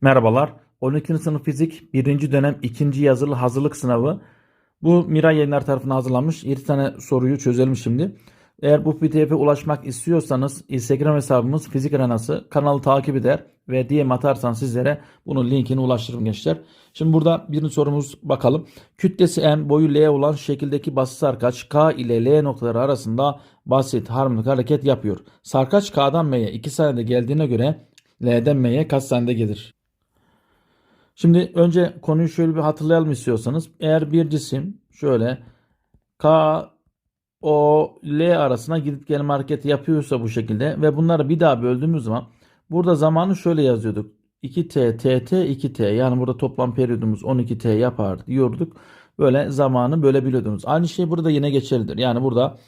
Merhabalar. 12. sınıf fizik 1. dönem 2. yazılı hazırlık sınavı. Bu Miray Yayınlar tarafından hazırlanmış. 7 tane soruyu çözelim şimdi. Eğer bu pdf'e ulaşmak istiyorsanız Instagram hesabımız Fizik Arenası kanalı takip eder ve DM atarsanız sizlere bunun linkini ulaştırırım gençler. Şimdi burada birinci sorumuz bakalım. Kütlesi m, boyu l olan şekildeki basit sarkaç K ile L noktaları arasında basit harmonik hareket yapıyor. Sarkaç K'dan M'ye 2 saniyede geldiğine göre L'den M'ye kaç saniyede gelir? Şimdi önce konuyu şöyle bir hatırlayalım istiyorsanız. Eğer bir cisim şöyle K, O, L arasına gidip gelme hareketi yapıyorsa bu şekilde ve bunları bir daha böldüğümüz zaman burada zamanı şöyle yazıyorduk. 2T, TT, 2T yani burada toplam periyodumuz 12T yapar diyorduk. Böyle zamanı bölebiliyordunuz. Aynı şey burada yine geçerlidir. Yani burada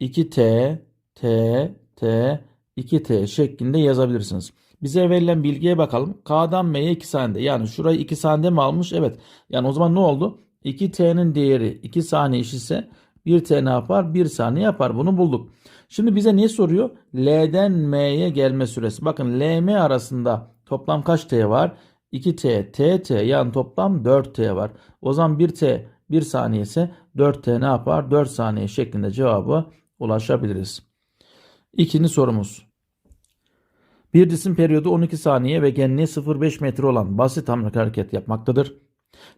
2T, T, T, 2T şeklinde yazabilirsiniz. Bize verilen bilgiye bakalım. K'dan M'ye 2 saniyede. Yani şurayı 2 saniyede mi almış? Evet. Yani o zaman ne oldu? 2T'nin değeri 2 saniye ise 1T ne yapar? 1 saniye yapar. Bunu bulduk. Şimdi bize ne soruyor? L'den M'ye gelme süresi. Bakın LM arasında toplam kaç T var? 2T, TT yani toplam 4T var. O zaman 1T 1 saniye ise 4T ne yapar? 4 saniye şeklinde cevabı ulaşabiliriz. İkinci sorumuz. Bir cisim periyodu 12 saniye ve genliği 0,5 metre olan basit hamle hareket yapmaktadır.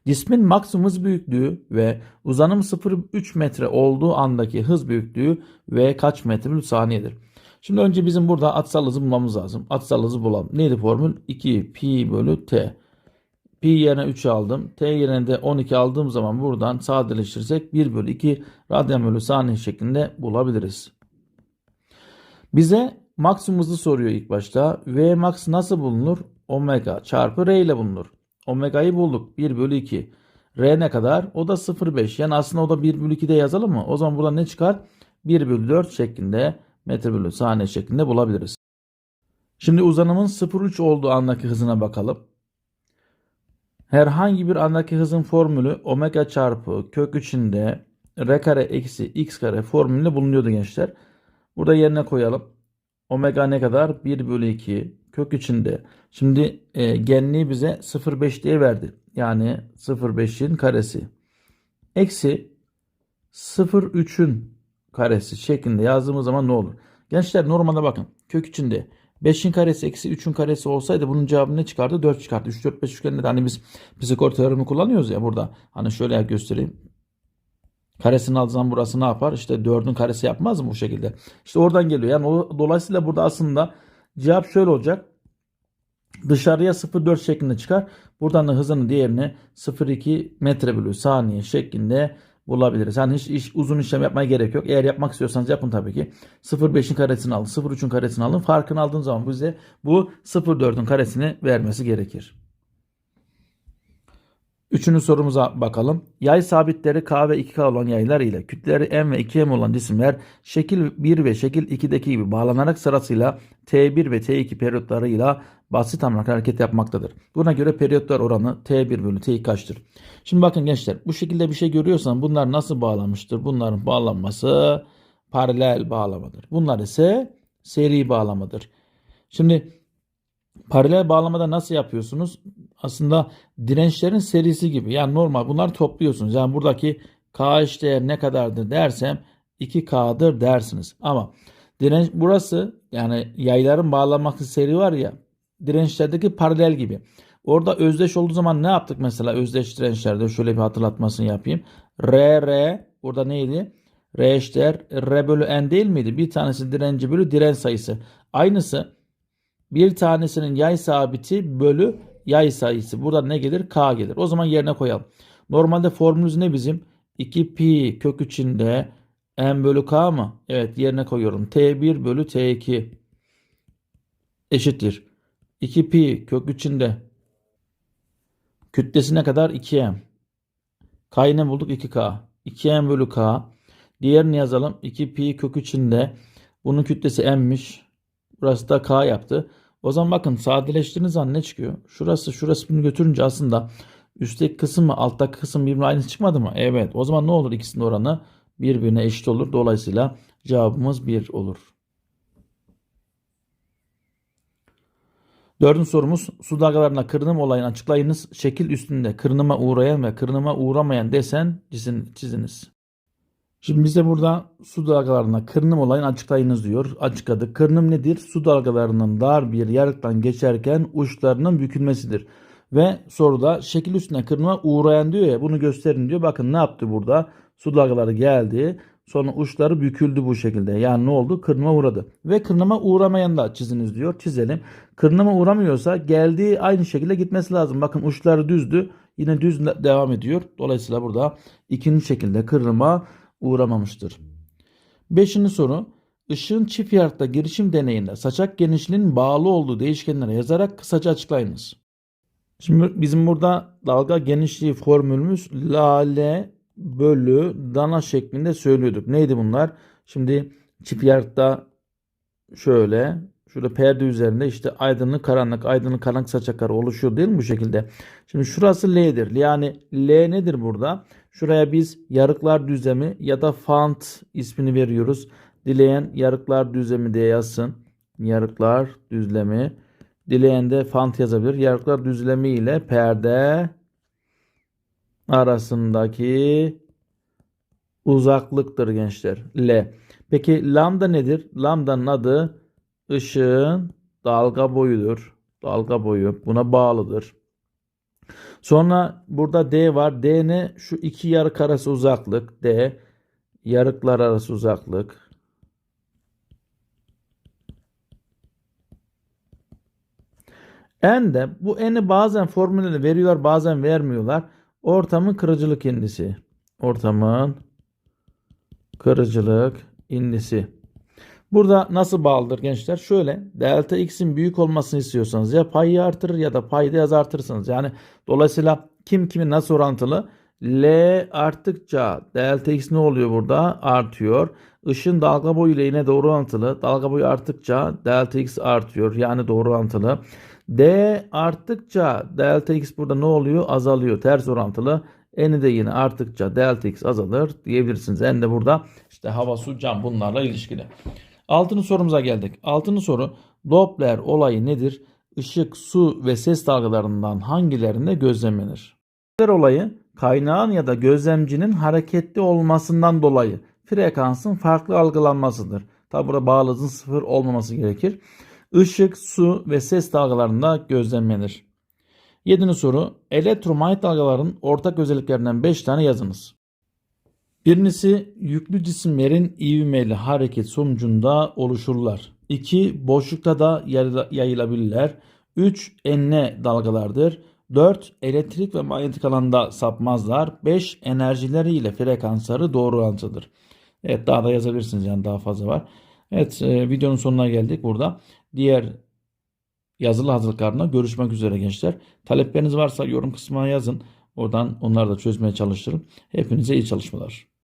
Cismin maksimum hız büyüklüğü ve uzanım 0,3 metre olduğu andaki hız büyüklüğü ve kaç metre bölü saniyedir. Şimdi önce bizim burada atsal hızı bulmamız lazım. Atsal hızı bulalım. Neydi formül? 2 pi bölü t. Pi yerine 3 aldım. T yerine de 12 aldığım zaman buradan sadeleştirirsek 1 bölü 2 radyan bölü saniye şeklinde bulabiliriz. Bize maksimum hızı soruyor ilk başta. V max nasıl bulunur? Omega çarpı R ile bulunur. Omega'yı bulduk. 1 bölü 2. R ne kadar? O da 0,5. Yani aslında o da 1 bölü 2 de yazalım mı? O zaman burada ne çıkar? 1 bölü 4 şeklinde metre bölü saniye şeklinde bulabiliriz. Şimdi uzanımın 0,3 olduğu andaki hızına bakalım. Herhangi bir andaki hızın formülü omega çarpı kök içinde r kare eksi x kare formülünde bulunuyordu gençler. Burada yerine koyalım. Omega ne kadar? 1 bölü 2 kök içinde. Şimdi e, genliği bize 0,5 diye verdi. Yani 0,5'in karesi. Eksi 0,3'ün karesi şeklinde yazdığımız zaman ne olur? Gençler normalde bakın kök içinde 5'in karesi eksi 3'ün karesi olsaydı bunun cevabı ne çıkardı? 4 çıkardı. 3, 4, 5 üçgeninde de hani biz psikor teoremi kullanıyoruz ya burada. Hani şöyle göstereyim. Karesini zaman burası ne yapar? İşte 4'ün karesi yapmaz mı bu şekilde? İşte oradan geliyor. Yani o, dolayısıyla burada aslında cevap şöyle olacak. Dışarıya 0,4 şeklinde çıkar. Buradan da hızının diğerini 0,2 metre bölü saniye şeklinde bulabiliriz. Yani hiç iş, uzun işlem yapmaya gerek yok. Eğer yapmak istiyorsanız yapın tabii ki. 0,5'in karesini alın, 0,3'ün karesini alın. Farkını aldığınız zaman bize bu 0,4'ün karesini vermesi gerekir. Üçüncü sorumuza bakalım. Yay sabitleri K ve 2K olan yaylar ile kütleleri M ve 2M olan cisimler şekil 1 ve şekil 2'deki gibi bağlanarak sırasıyla T1 ve T2 periyotlarıyla basit hamle hareket yapmaktadır. Buna göre periyotlar oranı T1 bölü T2 kaçtır? Şimdi bakın gençler bu şekilde bir şey görüyorsan bunlar nasıl bağlanmıştır? Bunların bağlanması paralel bağlamadır. Bunlar ise seri bağlamadır. Şimdi Paralel bağlamada nasıl yapıyorsunuz? Aslında dirençlerin serisi gibi. Yani normal bunları topluyorsunuz. Yani buradaki K eşdeğer ne kadardır dersem 2K'dır dersiniz. Ama direnç burası yani yayların bağlanması seri var ya dirençlerdeki paralel gibi. Orada özdeş olduğu zaman ne yaptık mesela özdeş dirençlerde şöyle bir hatırlatmasını yapayım. R R burada neydi? R eşdeğer R bölü N değil miydi? Bir tanesi direnci bölü direnç sayısı. Aynısı bir tanesinin yay sabiti bölü yay sayısı. Burada ne gelir? K gelir. O zaman yerine koyalım. Normalde formülümüz ne bizim? 2 pi kök içinde m bölü k mı? Evet yerine koyuyorum. T1 bölü T2 eşittir. 2 pi kök içinde kütlesine kadar 2m. K'yı ne bulduk? 2k. 2m bölü k. Diğerini yazalım. 2 pi kök içinde bunun kütlesi m'miş. Burası da K yaptı. O zaman bakın sadeleştirdiğiniz zaman ne çıkıyor? Şurası şurası bunu götürünce aslında üstteki kısım mı alttaki kısım birbirine aynı çıkmadı mı? Evet. O zaman ne olur ikisinin oranı birbirine eşit olur. Dolayısıyla cevabımız 1 olur. Dördüncü sorumuz su dalgalarına kırınım olayını açıklayınız. Şekil üstünde kırınıma uğrayan ve kırınıma uğramayan desen çizin, çiziniz. Şimdi bize burada su dalgalarına kırınım olayını açıklayınız diyor. Açıkladık. Kırınım nedir? Su dalgalarının dar bir yarıktan geçerken uçlarının bükülmesidir. Ve soruda şekil üstüne kırınıma uğrayan diyor ya bunu gösterin diyor. Bakın ne yaptı burada? Su dalgaları geldi. Sonra uçları büküldü bu şekilde. Yani ne oldu? Kırınıma uğradı. Ve kırınıma uğramayan da çiziniz diyor. Çizelim. Kırınıma uğramıyorsa geldiği aynı şekilde gitmesi lazım. Bakın uçları düzdü. Yine düz devam ediyor. Dolayısıyla burada ikinci şekilde kırınıma uğramamıştır. Beşinci soru. Işığın çift yarıkta girişim deneyinde saçak genişliğinin bağlı olduğu değişkenlere yazarak kısaca açıklayınız. Şimdi bizim burada dalga genişliği formülümüz lale bölü dana şeklinde söylüyorduk. Neydi bunlar? Şimdi çift yarıkta şöyle şurada perde üzerinde işte aydınlık karanlık aydınlık karanlık saçaklar oluşuyor değil mi bu şekilde? Şimdi şurası L'dir. Yani L nedir burada? Şuraya biz yarıklar düzlemi ya da font ismini veriyoruz. Dileyen yarıklar düzlemi diye yazsın. Yarıklar düzlemi. Dileyen de font yazabilir. Yarıklar düzlemi ile perde arasındaki uzaklıktır gençler. L. Peki lambda nedir? Lambdanın adı ışığın dalga boyudur. Dalga boyu buna bağlıdır. Sonra burada D var. D ne? Şu iki yarık arası uzaklık. D. Yarıklar arası uzaklık. N de bu n'i bazen formülleri veriyorlar bazen vermiyorlar. Ortamın kırıcılık indisi. Ortamın kırıcılık indisi. Burada nasıl bağlıdır gençler? Şöyle delta x'in büyük olmasını istiyorsanız ya payı artırır ya da payda yaz artırırsınız. Yani dolayısıyla kim kimi nasıl orantılı? L arttıkça delta x ne oluyor burada? Artıyor. Işın dalga boyu ile yine doğru orantılı. Dalga boyu arttıkça delta x artıyor. Yani doğru orantılı. D arttıkça delta x burada ne oluyor? Azalıyor. Ters orantılı. N'i de yine arttıkça delta x azalır diyebilirsiniz. N de burada işte hava, su, cam bunlarla ilişkili. Altıncı sorumuza geldik. Altıncı soru Doppler olayı nedir? Işık, su ve ses dalgalarından hangilerinde gözlemlenir? Doppler olayı kaynağın ya da gözlemcinin hareketli olmasından dolayı frekansın farklı algılanmasıdır. Tabi burada bağlı hızın sıfır olmaması gerekir. Işık, su ve ses dalgalarında gözlemlenir. Yedinci soru. Elektromanyetik dalgaların ortak özelliklerinden 5 tane yazınız. Birincisi yüklü cisimlerin ivmeli hareket sonucunda oluşurlar. 2. Boşlukta da yayılabilirler. 3. Enine dalgalardır. 4. Elektrik ve manyetik alanda sapmazlar. 5. Enerjileri ile frekansları doğru orantıdır. Evet daha da yazabilirsiniz yani daha fazla var. Evet e, videonun sonuna geldik burada. Diğer yazılı hazırlıklarına görüşmek üzere gençler. Talepleriniz varsa yorum kısmına yazın. Oradan onları da çözmeye çalışırım. Hepinize iyi çalışmalar.